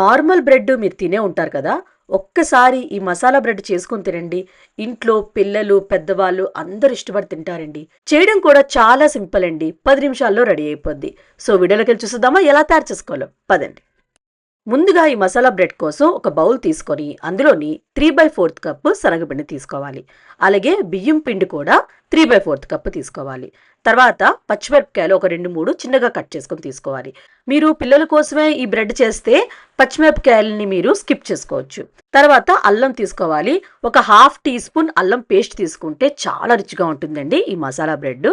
Normal bread మీరు తినే ఉంటారు కదా ఒక్కసారి ఈ మసాలా బ్రెడ్ చేసుకొని తినండి. ఇంట్లో పిల్లలు పెద్దవాళ్ళు అందరు ఇష్టపడి తింటారండి. చేయడం కూడా చాలా సింపుల్ అండి. పది నిమిషాల్లో రెడీ అయిపోద్ది. సో వీడియోలోకి వెళ్ళి చూద్దామా ఎలా తయారు చేసుకోవాలో? పదండి. ముందుగా ఈ మసాలా బ్రెడ్ కోసం ఒక బౌల్ తీసుకొని అందులోని త్రీ బై ఫోర్త్ కప్పు శనగపిండి తీసుకోవాలి. అలాగే బియ్యం పిండి కూడా త్రీ బై ఫోర్త్ కప్పు తీసుకోవాలి. తర్వాత పచ్చిమిరపకాయలు ఒక రెండు మూడు చిన్నగా కట్ చేసుకొని తీసుకోవాలి. మీరు పిల్లల కోసమే ఈ బ్రెడ్ చేస్తే పచ్చిమిరపకాయలని మీరు స్కిప్ చేసుకోవచ్చు. తర్వాత అల్లం తీసుకోవాలి. ఒక హాఫ్ టీ స్పూన్ అల్లం పేస్ట్ తీసుకుంటే చాలా రుచిగా ఉంటుందండి ఈ మసాలా బ్రెడ్.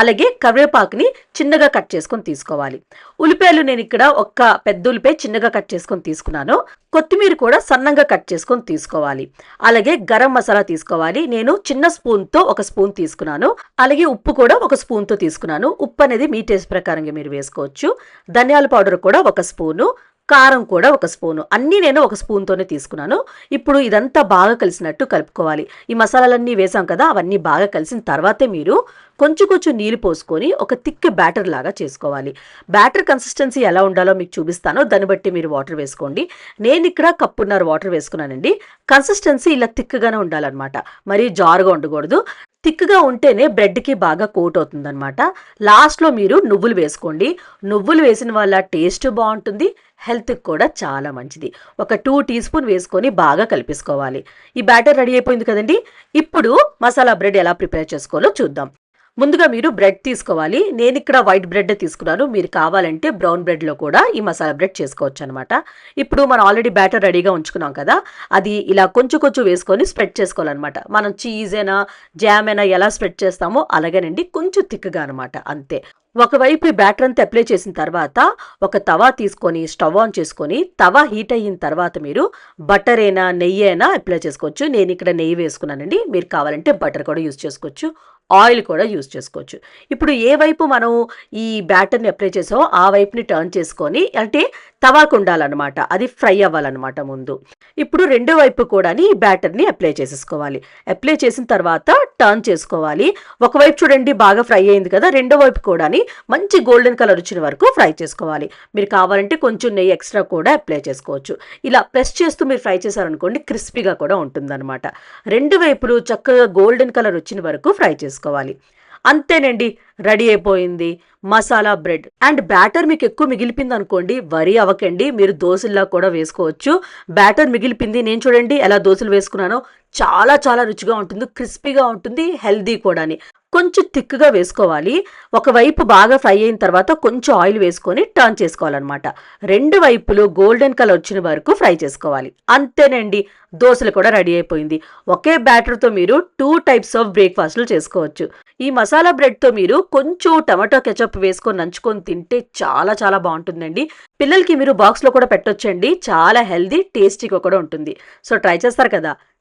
అలాగే కరివేపాకుని చిన్నగా కట్ చేసుకొని తీసుకోవాలి. ఉల్లిపాయలు నేను ఇక్కడ ఒక్క పెద్ద ఉల్లిపాయ చిన్నగా కట్ చేసుకొని తీసుకున్నాను. కొత్తిమీర కూడా సన్నంగా కట్ చేసుకొని తీసుకోవాలి. అలాగే గరం మసాలా తీసుకోవాలి. నేను చిన్న స్పూన్తో ఒక స్పూన్ తీసుకున్నాను. అలాగే ఉప్పు కూడా ఒక స్పూన్తో తీసుకున్నాను. ఉప్పు అనేది మీ టేస్ట్ ప్రకారంగా మీరు వేసుకోవచ్చు. ధనియాల పౌడర్ కూడా ఒక స్పూను. కారం కూడా ఒక స్పూను. అన్నీ నేను ఒక స్పూన్తోనే తీసుకున్నాను. ఇప్పుడు ఇదంతా బాగా కలిసినట్టు కలుపుకోవాలి. ఈ మసాలాలన్నీ వేసాం కదా అవన్నీ బాగా కలిసిన తర్వాతే మీరు కొంచెం కొంచెం నీళ్ళు పోసుకొని ఒక థిక్ బ్యాటర్ లాగా చేసుకోవాలి. బ్యాటర్ కన్సిస్టెన్సీ ఎలా ఉండాలో మీకు చూపిస్తాను. దాన్ని బట్టి మీరు వాటర్ వేసుకోండి. నేను ఇక్కడ కప్పున్నర వాటర్ వేసుకున్నానండి. కన్సిస్టెన్సీ ఇలా థిక్గానే ఉండాలన్నమాట. మరీ జారుగా ఉండకూడదు. థిక్గా ఉంటేనే బ్రెడ్కి బాగా కోట్ అవుతుందన్నమాట. లాస్ట్లో మీరు నువ్వులు వేసుకోండి. నువ్వులు వేసిన వల్ల టేస్ట్ బాగుంటుంది. హెల్త్కి కూడా చాలా మంచిది. ఒక టూ టీ స్పూన్ వేసుకొని బాగా కలిపేసుకోవాలి. ఈ బ్యాటర్ రెడీ అయిపోయింది కదండి? ఇప్పుడు మసాలా బ్రెడ్ ఎలా ప్రిపేర్ చేసుకోవాలో చూద్దాం. ముందుగా మీరు బ్రెడ్ తీసుకోవాలి. నేను ఇక్కడ వైట్ బ్రెడ్ తీసుకున్నాను. మీరు కావాలంటే బ్రౌన్ బ్రెడ్లో కూడా ఈ మసాలా బ్రెడ్ చేసుకోవచ్చు అనమాట ఇప్పుడు మనం ఆల్రెడీ బ్యాటర్ రెడీగా ఉంచుకున్నాం కదా అది ఇలా కొంచెం కొంచెం వేసుకొని స్ప్రెడ్ చేసుకోవాలన్నమాట. మనం చీజ్ అయినా జామ్ అయినా ఎలా స్ప్రెడ్ చేస్తామో అలాగేనండి కొంచెం థిక్గా అనమాట అంతే. ఒకవైపు ఈ బ్యాటర్ అంతా అప్లై చేసిన తర్వాత ఒక తవా తీసుకొని స్టవ్ ఆన్ చేసుకొని తవా హీట్ అయిన తర్వాత మీరు బటర్ అయినా నెయ్యి అయినా అప్లై చేసుకోవచ్చు. నేను ఇక్కడ నెయ్యి వేసుకున్నానండి. మీరు కావాలంటే బటర్ కూడా యూస్ చేసుకోవచ్చు. ఆయిల్ కూడా యూస్ చేసుకోవచ్చు. ఇప్పుడు ఏ వైపు మనం ఈ బ్యాటర్ని అప్లై చేసామో ఆ వైపుని టర్న్ చేసుకొని అంటే తవాకు ఉండాలన్నమాట. అది ఫ్రై అవ్వాలన్నమాట ముందు. ఇప్పుడు రెండో వైపు కూడా ఈ బ్యాటర్ని అప్లై చేసేసుకోవాలి. అప్లై చేసిన తర్వాత టర్న్ చేసుకోవాలి. ఒకవైపు చూడండి బాగా ఫ్రై అయింది కదా రెండో వైపు కూడా మంచి గోల్డెన్ కలర్ వచ్చిన వరకు ఫ్రై చేసుకోవాలి. మీరు కావాలంటే కొంచెం నెయ్యి ఎక్స్ట్రా కూడా అప్లై చేసుకోవచ్చు. ఇలా ప్రెస్ చేస్తూ మీరు ఫ్రై చేశారనుకోండి క్రిస్పీగా కూడా ఉంటుందన్నమాట. రెండు వైపులు చక్కగా గోల్డెన్ కలర్ వచ్చిన వరకు ఫ్రై చేసుకోవాలి అంతేనండి రెడీ అయిపోయింది మసాలా బ్రెడ్. అండ్ బ్యాటర్ మీకు ఎక్కువ మిగిలిపోయింది అనుకోండి వరి అవ్వకండి మీరు దోశల్లా కూడా వేసుకోవచ్చు. బ్యాటర్ మిగిలిపోయింది నేను చూడండి ఎలా దోశలు వేసుకున్నానో చాలా చాలా రుచిగా ఉంటుంది క్రిస్పీగా ఉంటుంది హెల్దీ కూడాని. కొంచెం థిక్గా వేసుకోవాలి. ఒకవైపు బాగా ఫ్రై అయిన తర్వాత కొంచెం ఆయిల్ వేసుకొని టర్న్ చేసుకోవాలన్నమాట. రెండు వైపులు గోల్డెన్ కలర్ వచ్చిన వరకు ఫ్రై చేసుకోవాలి. అంతేనండి దోశలు కూడా రెడీ అయిపోయింది. ఒకే బ్యాటర్తో మీరు టూ టైప్స్ ఆఫ్ బ్రేక్ఫాస్ట్లు చేసుకోవచ్చు. ఈ మసాలా బ్రెడ్తో మీరు కొంచెం టమాటో కెచప్ వేసుకొని నంచుకొని తింటే చాలా చాలా బాగుంటుందండి. పిల్లలకి మీరు బాక్స్లో కూడా పెట్టొచ్చండి. చాలా హెల్దీ టేస్టీగా కూడా ఉంటుంది. సో ట్రై చేస్తారు కదా.